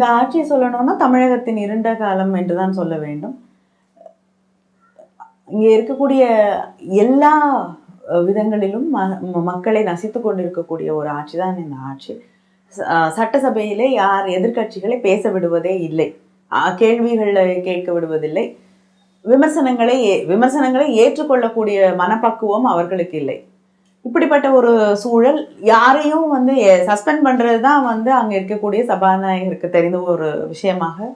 இந்த ஆட்சியை சொல்லணும்னா தமிழகத்தின் இருண்ட காலம் என்றுதான் சொல்ல வேண்டும். இங்கே இருக்கக்கூடிய எல்லா விதங்களிலும் ம- மக்களை நசித்து கொண்டிருக்கக்கூடிய ஒரு ஆட்சி தான் இந்த ஆட்சி. ச- சட்டசபையிலே யார் எதிர்க்கட்சிகளை பேச விடுவதே இல்லை. அஹ், கேள்விகளை கேட்க விடுவதில்லை. விமர்சனங்களை ஏ- விமர்சனங்களை ஏற்றுக்கொள்ளக்கூடிய மனப்பக்குவம் அவர்களுக்கு இல்லை. இப்படிப்பட்ட ஒரு சூழல் யாரையும் வந்து சஸ்பெண்ட் பண்ணுறது தான் வந்து அங்க இருக்கக்கூடிய சபாநாயகருக்கு தெரிந்த ஒரு விஷயமாக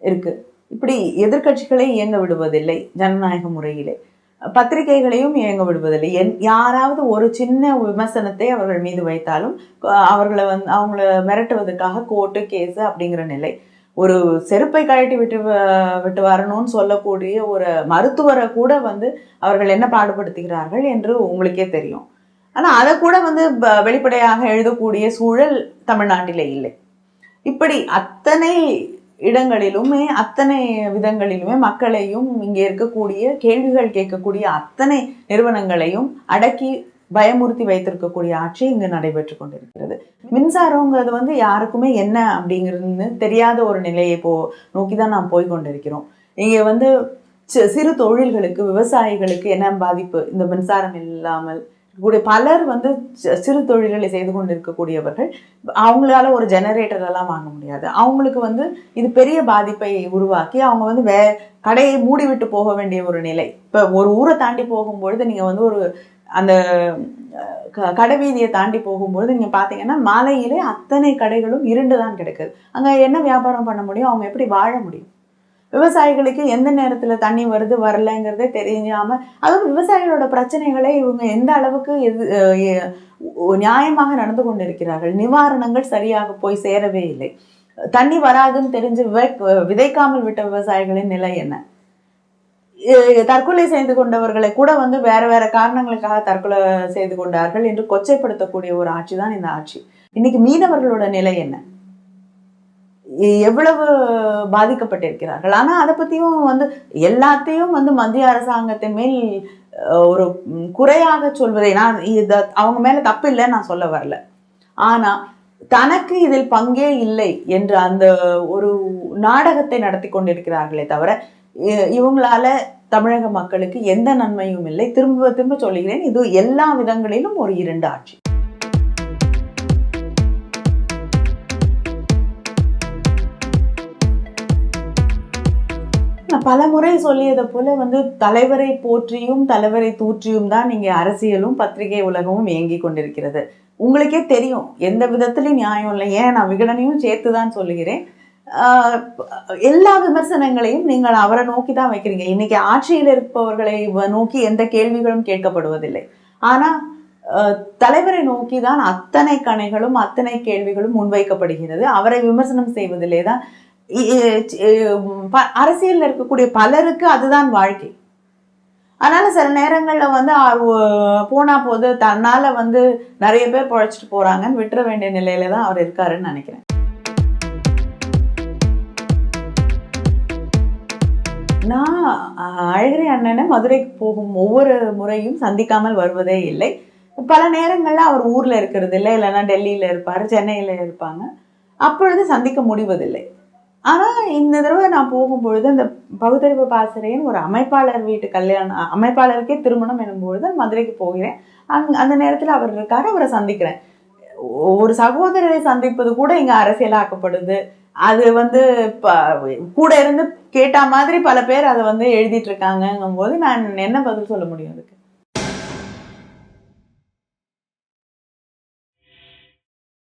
இருக்கு. இப்படி எதிர்கட்சிகளை இயங்க விடுவதில்லை ஜனநாயக முறையிலே. பத்திரிகைகளையும் இயங்க விடுவதில்லை. என் யாராவது ஒரு சின்ன விமர்சனத்தை அவர்கள் மீது வைத்தாலும் அவர்களை வந்து அவங்கள மிரட்டுவதற்காக கோர்ட்டு கேஸு அப்படிங்கிற நிலை. ஒரு செருப்பை கழட்டி விட்டு வ- விட்டு வரணும்னு சொல்லக்கூடிய ஒரு மருத்துவரை கூட வந்து அவர்கள் என்ன பாடுபடுத்துகிறார்கள் என்று உங்களுக்கே தெரியும். ஆனா அதை கூட வந்து வெளிப்படையாக எழுதக்கூடிய சூழல் தமிழ்நாட்டிலே இல்லை. இப்படி அத்தனை இடங்களிலுமே அத்தனை விதங்களிலுமே மக்களையும் இங்கே இருக்கக்கூடிய கேள்விகள் கேட்கக்கூடிய அத்தனை நிறுவனங்களையும் அடக்கி பயமுறுத்தி வைத்திருக்கக்கூடிய ஆட்சி இங்கு நடைபெற்று கொண்டிருக்கிறது. மின்சாரங்கிறது வந்து யாருக்குமே என்ன அப்படிங்கிறது தெரியாத ஒரு நிலையை போ நோக்கி தான் நாம் போய் கொண்டிருக்கிறோம். இங்கே வந்து சிறு தொழில்களுக்கு விவசாயிகளுக்கு என்ன பாதிப்பு? இந்த மின்சாரம் இல்லாமல் இருக்கக்கூடிய பலர் வந்து சிறு தொழில்களை செய்து கொண்டிருக்கக்கூடியவர்கள். அவங்களால ஒரு ஜெனரேட்டர் எல்லாம் வாங்க முடியாது. அவங்களுக்கு வந்து இது பெரிய பாதிப்பை உருவாக்கி அவங்க வந்து வே கடையை மூடிவிட்டு போக வேண்டிய ஒரு நிலை. இப்போ ஒரு ஊரை தாண்டி போகும்பொழுது நீங்கள் வந்து ஒரு அந்த கடைவீதியை தாண்டி போகும்பொழுது நீங்கள் பார்த்தீங்கன்னா மாலையிலே அத்தனை கடைகளும் இருண்டு தான் கிடக்குது. அங்கே என்ன வியாபாரம் பண்ண முடியும்? அவங்க எப்படி வாழ முடியும்? விவசாயிகளுக்கு எந்த நேரத்துல தண்ணி வருது வரலைங்கிறதே தெரியாம அதுவும் விவசாயிகளோட பிரச்சனைகளை இவங்க எந்த அளவுக்கு எது நியாயமாக நடந்து கொண்டிருக்கிறார்கள். நிவாரணங்கள் சரியாக போய் சேரவே இல்லை. தண்ணி வராதுன்னு தெரிஞ்சு விதை- விதைக்காமல் விட்ட விவசாயிகளின் நிலை என்ன? தற்கொலை செய்து கொண்டவர்களை கூட வந்து வேற வேற காரணங்களுக்காக தற்கொலை செய்து கொண்டார்கள் என்று கொச்சைப்படுத்தக்கூடிய ஒரு ஆட்சி தான் இந்த ஆட்சி. இன்னைக்கு மீனவர்களோட நிலை என்ன? எவ்வளவு பாதிக்கப்பட்டிருக்கிறார்கள். ஆனால் அதை பற்றியும் வந்து எல்லாத்தையும் வந்து மத்திய அரசாங்கத்தின் மேல் ஒரு குறையாக சொல்வதை நான் இதை அவங்க மேலே தப்பு இல்லைன்னு நான் சொல்ல வரல. ஆனால் தனக்கு இதில் பங்கே இல்லை என்று அந்த ஒரு நாடகத்தை நடத்தி கொண்டிருக்கிறார்களே தவிர இ- இவங்களால தமிழக மக்களுக்கு எந்த நன்மையும் இல்லை. திரும்ப திரும்ப சொல்லுகிறேன் இது எல்லா விதங்களிலும் ஒரு இரண்டு ஆட்சி. பல முறை சொல்லியதை போல வந்து தலைவரை போற்றியும் தலைவரை தூற்றியும் தான் நீங்க அரசியலும் பத்திரிகை உலகமும் இயங்கி கொண்டிருக்கிறது. உங்களுக்கே தெரியும் எந்த விதத்துலையும் நியாயம் இல்லை. ஏன்? நான் விகடனையும் சேர்த்து தான் சொல்லுகிறேன். ஆஹ் எல்லா விமர்சனங்களையும் நீங்கள் அவரை நோக்கி தான் வைக்கிறீங்க. இன்னைக்கு ஆட்சியில் இருப்பவர்களை நோக்கி எந்த கேள்விகளும் கேட்கப்படுவதில்லை. ஆனா தலைவரை நோக்கி தான் அத்தனை கணைகளும் அத்தனை கேள்விகளும் முன்வைக்கப்படுகிறது. அவரை விமர்சனம் செய்வதிலே தான் அரசியல்ல இருக்கக்கூடிய பலருக்கு அதுதான் வாழ்க்கை. அதனால சில நேரங்கள்ல வந்து போனா போது தன்னால வந்து நிறைய பேர் பழைச்சிட்டு போறாங்கன்னு விட்டுற வேண்டிய நிலையில தான் அவர் இருக்காருன்னு நினைக்கிறேன். நான் அஹ், அழகிரி அண்ணனை மதுரைக்கு போகும் ஒவ்வொரு முறையும் சந்திக்காமல் வருவதே இல்லை. பல நேரங்களில் அவர் ஊர்ல இருக்கிறது இல்லை இல்லைன்னா டெல்லியில இருப்பாரு சென்னையில இருப்பாங்க. அப்பொழுது சந்திக்க முடிவதில்லை. ஆனால் இந்த தடவை நான் போகும்பொழுது அந்த பகுத்தறிவு பாசறையின் ஒரு அமைப்பாளர் வீட்டு கல்யாணம் அமைப்பாளருக்கே திருமணம் எனும்பொழுது மதுரைக்கு போகிறேன். அங் அந்த நேரத்தில் அவர் இருக்காரு அவரை சந்திக்கிறேன். ஒரு சகோதரரை சந்திப்பது கூட இங்கே அரசியலாக்கப்படுது. அது வந்து ப- கூட இருந்து கேட்ட மாதிரி பல பேர் அதை வந்து எழுதிட்டு இருக்காங்கங்கும் போது நான் என்ன பதில் சொல்ல முடியும் அதுக்கு?